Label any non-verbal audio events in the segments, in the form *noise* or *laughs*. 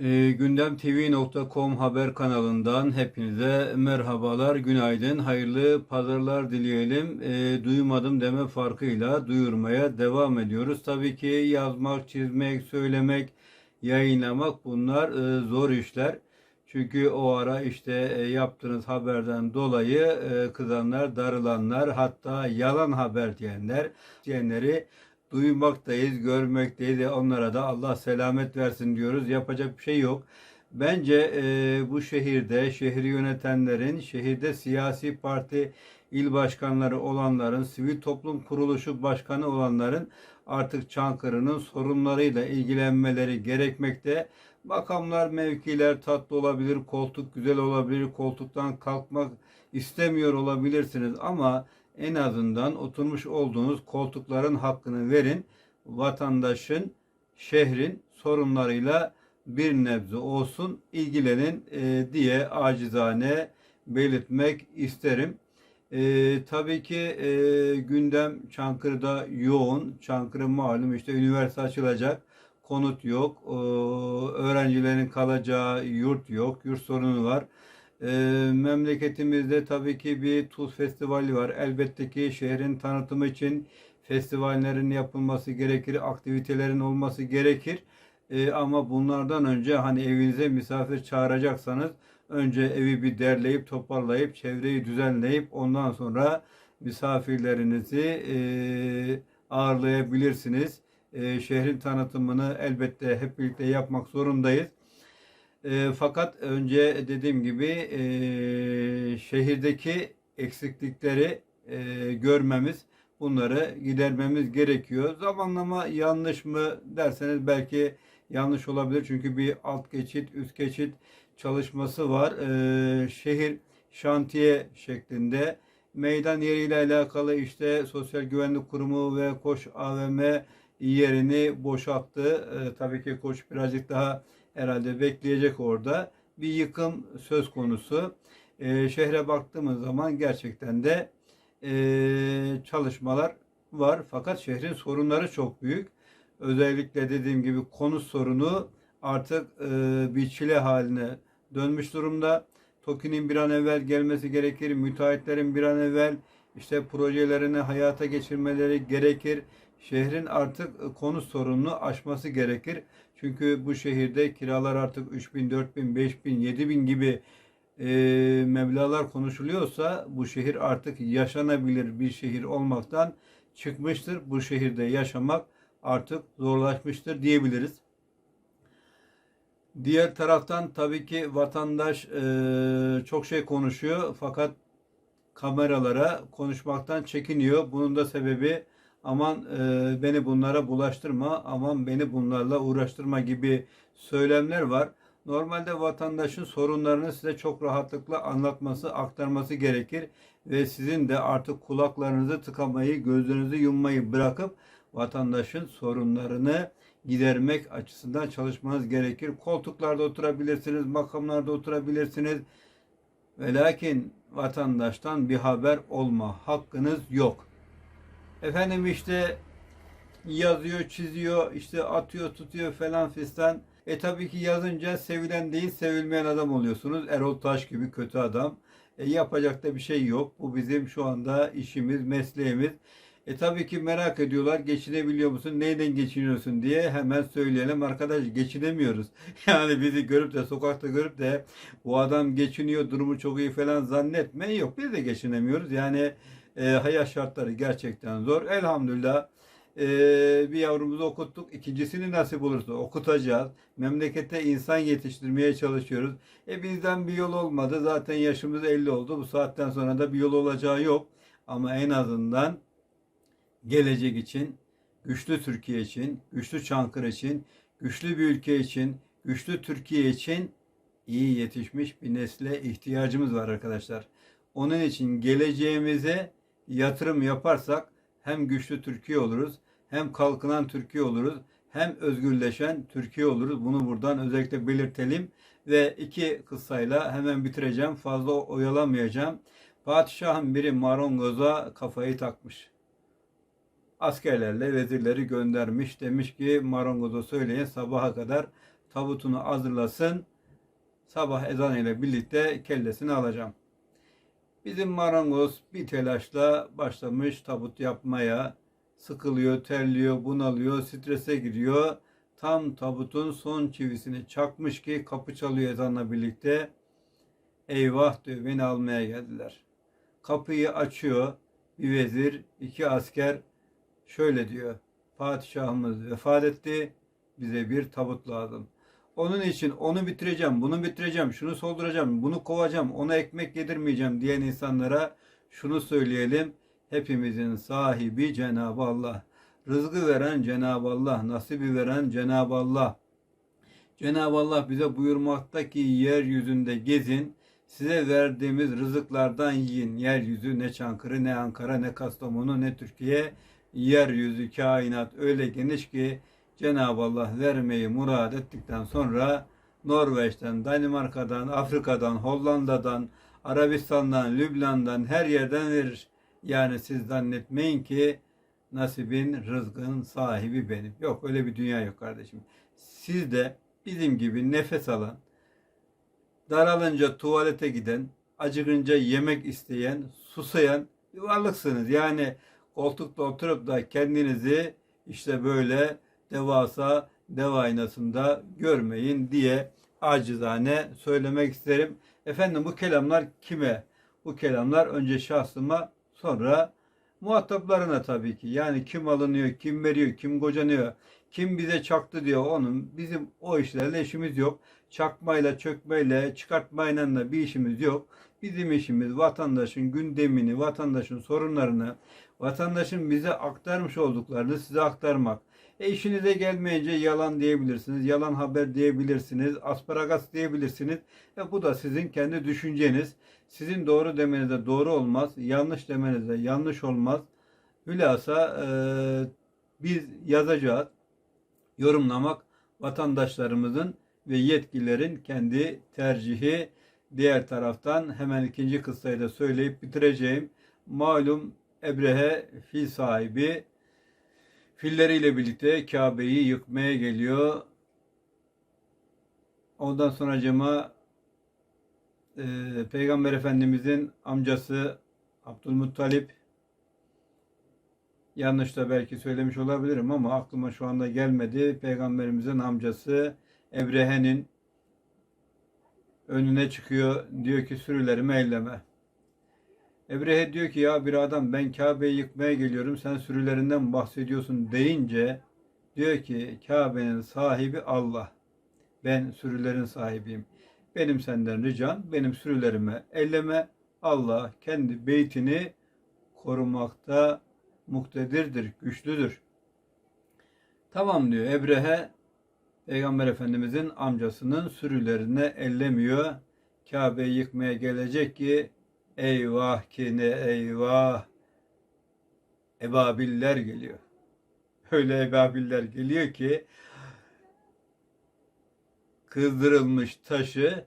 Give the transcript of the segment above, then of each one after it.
E, gündemtv.com haber kanalından hepinize merhabalar, günaydın, hayırlı pazarlar dileyelim. E, duymadım deme farkıyla duyurmaya devam ediyoruz. Tabii ki yazmak, çizmek, söylemek, yayınlamak bunlar e, zor işler. Çünkü o ara işte e, yaptığınız haberden dolayı e, kızanlar, darılanlar, hatta yalan haber diyenler, diyenleri duymaktayız, görmekteyiz. E, Onlara da Allah selamet versin diyoruz. Yapacak bir şey yok. Bence e, bu şehirde şehri yönetenlerin, şehirde siyasi parti il başkanları olanların, sivil toplum kuruluşu başkanı olanların artık Çankırı'nın sorunlarıyla ilgilenmeleri gerekmekte. Makamlar, mevkiler tatlı olabilir, koltuk güzel olabilir, koltuktan kalkmak istemiyor olabilirsiniz ama en azından oturmuş olduğunuz koltukların hakkını verin. Vatandaşın, şehrin sorunlarıyla bir nebze olsun ilgilenin e, diye acizane belirtmek isterim. E, tabii ki e, gündem Çankırı'da yoğun. Çankırı malum işte üniversite açılacak. Konut yok. E, öğrencilerin kalacağı yurt yok. Yurt sorunu var. E, memleketimizde tabii ki bir tuz festivali var. Elbette ki şehrin tanıtımı için festivallerin yapılması gerekir, aktivitelerin olması gerekir. E, ama bunlardan önce hani evinize misafir çağıracaksanız önce evi bir derleyip toparlayıp çevreyi düzenleyip ondan sonra misafirlerinizi e, ağırlayabilirsiniz. E, şehrin tanıtımını elbette hep birlikte yapmak zorundayız. E, fakat önce dediğim gibi e, şehirdeki eksiklikleri e, görmemiz, bunları gidermemiz gerekiyor. Zamanlama yanlış mı derseniz belki yanlış olabilir. Çünkü bir alt geçit, üst geçit çalışması var. E, şehir şantiye şeklinde. Meydan yeriyle alakalı işte Sosyal Güvenlik Kurumu ve Koç AVM yerini boşalttı. E, tabii ki Koç birazcık daha herhalde bekleyecek orada. Bir yıkım söz konusu. E, şehre baktığımız zaman gerçekten de e, çalışmalar var. Fakat şehrin sorunları çok büyük. Özellikle dediğim gibi konut sorunu artık e, bir çile haline dönmüş durumda. TOKİ'nin bir an evvel gelmesi gerekir. Müteahhitlerin bir an evvel işte projelerini hayata geçirmeleri gerekir. Şehrin artık konut sorununu aşması gerekir. Çünkü bu şehirde kiralar artık 3000, 4000, 5000, 7000 gibi e, meblalar konuşuluyorsa bu şehir artık yaşanabilir bir şehir olmaktan çıkmıştır. Bu şehirde yaşamak artık zorlaşmıştır diyebiliriz. Diğer taraftan tabii ki vatandaş e, çok şey konuşuyor fakat kameralara konuşmaktan çekiniyor. Bunun da sebebi aman e, beni bunlara bulaştırma, aman beni bunlarla uğraştırma gibi söylemler var. Normalde vatandaşın sorunlarını size çok rahatlıkla anlatması, aktarması gerekir ve sizin de artık kulaklarınızı tıkamayı, gözlerinizi yummayı bırakıp vatandaşın sorunlarını gidermek açısından çalışmanız gerekir. Koltuklarda oturabilirsiniz, makamlarda oturabilirsiniz. Ve lakin vatandaştan bir haber olma hakkınız yok. Efendim işte yazıyor, çiziyor, işte atıyor, tutuyor falan fistan. E tabii ki yazınca sevilen değil, sevilmeyen adam oluyorsunuz. Erol Taş gibi kötü adam. E yapacak da bir şey yok. Bu bizim şu anda işimiz, mesleğimiz. E tabii ki merak ediyorlar geçinebiliyor musun? Neyden geçiniyorsun diye hemen söyleyelim. Arkadaş geçinemiyoruz. *laughs* Yani bizi görüp de sokakta görüp de bu adam geçiniyor durumu çok iyi falan zannetme. Yok biz de geçinemiyoruz. Yani e, hayat şartları gerçekten zor. Elhamdülillah e, bir yavrumuzu okuttuk. İkincisini nasip olursa okutacağız. Memlekette insan yetiştirmeye çalışıyoruz. E bizden bir yol olmadı. Zaten yaşımız 50 oldu. Bu saatten sonra da bir yol olacağı yok. Ama en azından gelecek için, güçlü Türkiye için, güçlü Çankırı için, güçlü bir ülke için, güçlü Türkiye için iyi yetişmiş bir nesle ihtiyacımız var arkadaşlar. Onun için geleceğimize yatırım yaparsak hem güçlü Türkiye oluruz, hem kalkınan Türkiye oluruz, hem özgürleşen Türkiye oluruz. Bunu buradan özellikle belirtelim ve iki kıssayla hemen bitireceğim. Fazla oyalamayacağım. Padişahın biri marangoza kafayı takmış askerlerle vezirleri göndermiş. Demiş ki marangoza söyleyin sabaha kadar tabutunu hazırlasın. Sabah ezanı ile birlikte kellesini alacağım. Bizim marangoz bir telaşla başlamış tabut yapmaya. Sıkılıyor, terliyor, bunalıyor, strese giriyor. Tam tabutun son çivisini çakmış ki kapı çalıyor ezanla birlikte. Eyvah diyor beni almaya geldiler. Kapıyı açıyor. Bir vezir, iki asker şöyle diyor. Padişahımız vefat etti. Bize bir tabut lazım. Onun için onu bitireceğim, bunu bitireceğim, şunu solduracağım, bunu kovacağım, ona ekmek yedirmeyeceğim diyen insanlara şunu söyleyelim. Hepimizin sahibi Cenab-ı Allah. Rızkı veren Cenab-ı Allah, nasibi veren Cenab-ı Allah. Cenab-ı Allah bize buyurmakta ki yeryüzünde gezin, size verdiğimiz rızıklardan yiyin. Yeryüzü ne Çankırı, ne Ankara, ne Kastamonu, ne Türkiye. Yeryüzü, kainat öyle geniş ki Cenab-ı Allah vermeyi murad ettikten sonra Norveç'ten, Danimarka'dan, Afrika'dan, Hollanda'dan, Arabistan'dan, Lübnan'dan her yerden verir. Yani siz zannetmeyin ki nasibin, rızkın sahibi benim. Yok öyle bir dünya yok kardeşim. Siz de bizim gibi nefes alan, daralınca tuvalete giden, acıkınca yemek isteyen, susayan bir varlıksınız. Yani koltukta oturup da kendinizi işte böyle devasa dev aynasında görmeyin diye acizane söylemek isterim. Efendim bu kelamlar kime? Bu kelamlar önce şahsıma sonra muhataplarına tabii ki. Yani kim alınıyor, kim veriyor, kim kocanıyor, kim bize çaktı diyor onun. Bizim o işlerle işimiz yok. Çakmayla, çökmeyle, çıkartmayla da bir işimiz yok. Bizim işimiz vatandaşın gündemini, vatandaşın sorunlarını, vatandaşın bize aktarmış olduklarını size aktarmak. E işinize gelmeyince yalan diyebilirsiniz, yalan haber diyebilirsiniz, asparagas diyebilirsiniz. E bu da sizin kendi düşünceniz. Sizin doğru demenize doğru olmaz, yanlış demenize yanlış olmaz. Hülasa e, biz yazacağız. Yorumlamak vatandaşlarımızın ve yetkililerin kendi tercihi. Diğer taraftan hemen ikinci kıssayı da söyleyip bitireceğim. Malum Ebrehe fil sahibi filleriyle birlikte Kabe'yi yıkmaya geliyor. Ondan sonra cema e, Peygamber Efendimizin amcası Abdülmuttalip yanlış da belki söylemiş olabilirim ama aklıma şu anda gelmedi. Peygamberimizin amcası Ebrehe'nin önüne çıkıyor. Diyor ki sürülerimi elleme. Ebrehe diyor ki ya bir adam ben Kabe'yi yıkmaya geliyorum sen sürülerinden bahsediyorsun deyince diyor ki Kabe'nin sahibi Allah. Ben sürülerin sahibiyim. Benim senden ricam benim sürülerime elleme. Allah kendi beytini korumakta muktedirdir, güçlüdür. Tamam diyor Ebrehe Peygamber Efendimizin amcasının sürülerine ellemiyor. Kabe'yi yıkmaya gelecek ki eyvah ki ne eyvah ebabiller geliyor. Öyle ebabiller geliyor ki kızdırılmış taşı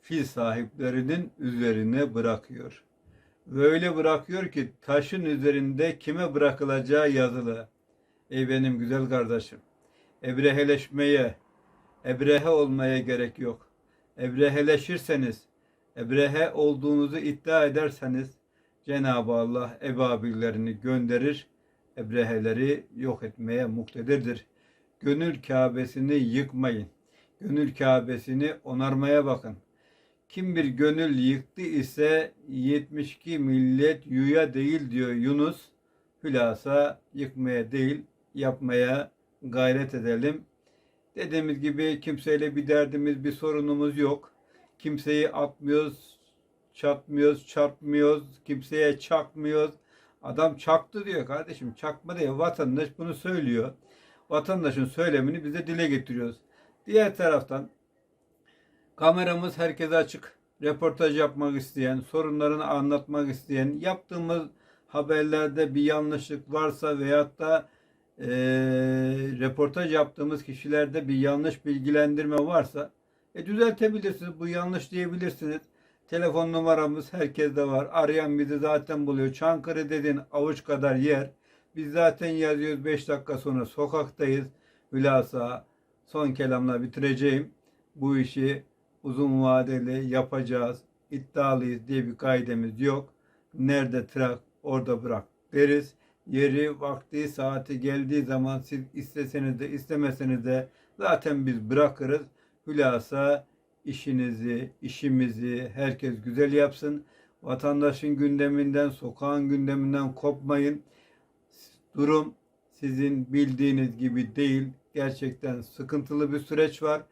fil sahiplerinin üzerine bırakıyor. Ve öyle bırakıyor ki taşın üzerinde kime bırakılacağı yazılı. Ey benim güzel kardeşim. Ebreheleşmeye, ebrehe olmaya gerek yok. Ebreheleşirseniz, ebrehe olduğunuzu iddia ederseniz Cenab-ı Allah ebabillerini gönderir, ebreheleri yok etmeye muktedirdir. Gönül Kabe'sini yıkmayın. Gönül Kabe'sini onarmaya bakın. Kim bir gönül yıktı ise 72 millet yuya değil diyor Yunus. Hülasa yıkmaya değil yapmaya gayret edelim. Dediğimiz gibi kimseyle bir derdimiz, bir sorunumuz yok. Kimseyi atmıyoruz, çatmıyoruz, çarpmıyoruz, kimseye çakmıyoruz. Adam çaktı diyor kardeşim. Çakma diyor. Vatandaş bunu söylüyor. Vatandaşın söylemini bize dile getiriyoruz. Diğer taraftan kameramız herkese açık. Reportaj yapmak isteyen, sorunlarını anlatmak isteyen, yaptığımız haberlerde bir yanlışlık varsa veyahut da e, reportaj yaptığımız kişilerde bir yanlış bilgilendirme varsa e, düzeltebilirsiniz. Bu yanlış diyebilirsiniz. Telefon numaramız herkeste var. Arayan bizi zaten buluyor. Çankırı dedin avuç kadar yer. Biz zaten yazıyoruz 5 dakika sonra sokaktayız. Hülasa son kelamla bitireceğim. Bu işi uzun vadeli yapacağız, iddialıyız diye bir kaidemiz yok. Nerede trak orada bırak deriz. Yeri, vakti, saati geldiği zaman siz isteseniz de istemeseniz de zaten biz bırakırız. Hülasa işinizi, işimizi herkes güzel yapsın. Vatandaşın gündeminden, sokağın gündeminden kopmayın. Durum sizin bildiğiniz gibi değil. Gerçekten sıkıntılı bir süreç var.